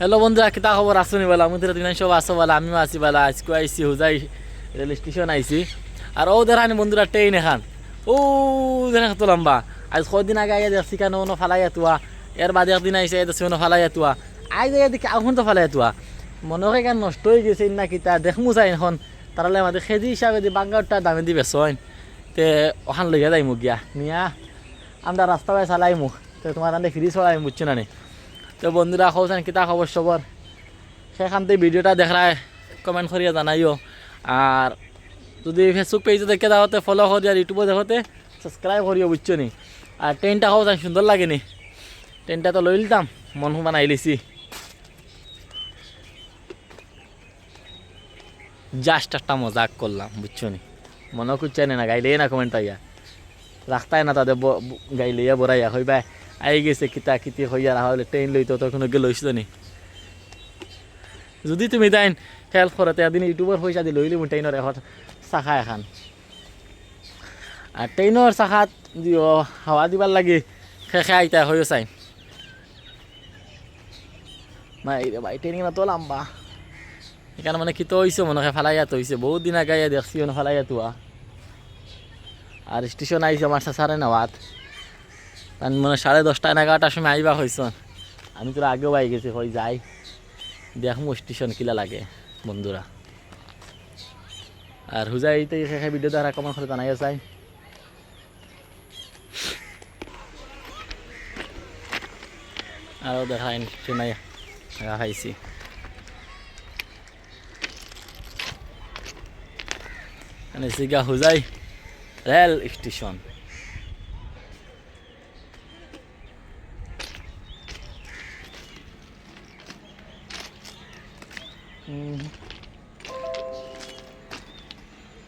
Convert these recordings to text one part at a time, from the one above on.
Hello বন্ধুরা কিতা খবর? আসুনি বলা আমি দিন সব আসো বলা, আমিও আছি বলা, আজকে আইসি হুজাই রেল স্টেশন আইসি আর ও দেখানি বন্ধুরা, ট্রেন এখান। ও দেখা তো লম্বা। আজ কদিন আগে আগে দেখছি কেন ono ফালাই তুয়া এর বাদে একদিন আইসে দেখছি ono ফালাই তুয়া আই যাই দেখি এখন তো ফালাই তুয়া মনে হয় কেন নষ্ট হয়ে গেছে, না কিতা দেখমু চাই এখন। তারালে আমাদের খেজি হিসাবে দি বাঙ্গারটা দামে দি বেসন তে ওখান লইয়া যাই মুখ গিয়া। নিয়া, আমরা রাস্তা চালাই মুখ তো তোমার ফ্রি চলাই বুঝছ না নি? তো বন্ধুরা কৌছেন কিতা খবর সবর সেখানতে ভিডিওটা দেখায় কমেন্ট করিয়া জানাইও। আর যদি ফেসবুক পেজে দেখে তাহলে ফলো করি আর ইউটিউবে দেখতে সাবস্ক্রাইব করিও বুঝছ নি? আর ট্রেনটা কৌছেন সুন্দর লাগেনি ট্রেনটা তো লই লিতাম, মন বানাই লিছি জাস্ট একটা মজাক করলাম, বুঝছ নি? মনে করছে না গাইলে না কমেন্ট পাইয়া। রাখতাই না তাদের গাইলিয়া বড়াইয়া হইবা আই গেছে, কিতা কিতি হইয়া রাখা হলে ট্রেন লইতো তখন গেলে লইছিল নি? যদি তুমি তাইন হেল্প করতে এদিন ইউটিউবের পয়সা দি লইলি মই ট্রেনের এখন চাখা এখন। আর ট্রেনের চাখাত হাওয়া দিবার লাগে খেখে আইতা হয়ে চাই। মাই রে ভাই ট্রেনিং না তো লম্বা। এখানে মানে কি তো হইছে মনে হয় ফালাইয়া তো হইছে বহুত দিন আগে দেখছি ফালাইয়া তোয়া আর স্টেশন আইছে আমার সাড়ে নওয়াত আমি মনে সাড়ে দশটা, এগারোটার সময় আইবা হয়েছ আমি তোরা আগেও আই গেছি হয়ে যাই। দেখমু স্টেশন কিলা লাগে, বন্ধুরা। আর হুজাইতে শেষে ভিডিও দ্বারা কমন করে জানাই চাই। আৰু দেখাই নাই খাইছি মানে চিগা হুজাই রেল স্টেশন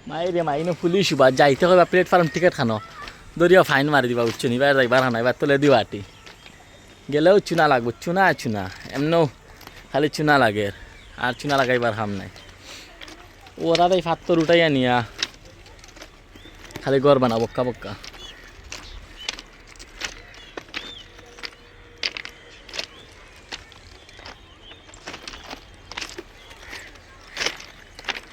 মাই রে মাই নো পুলিশ বা যাইতে হবে প্লেটফর্ম টিকেট খানো। দরিয়া ফাইন মারি দিবা উচ্চ নিবার যাইবার হানা এবার তোলে দিবা আটি। গেলেও চুনা লাগবে, চুনা চুনা, এমনও খালি চুনা লাগে। আর চুনা লাগাইবার হাম নাই। ওরা তাই ফাত্তর উঠাইয়া নিয়া। খালি গড় বানা বক্কা বক্কা।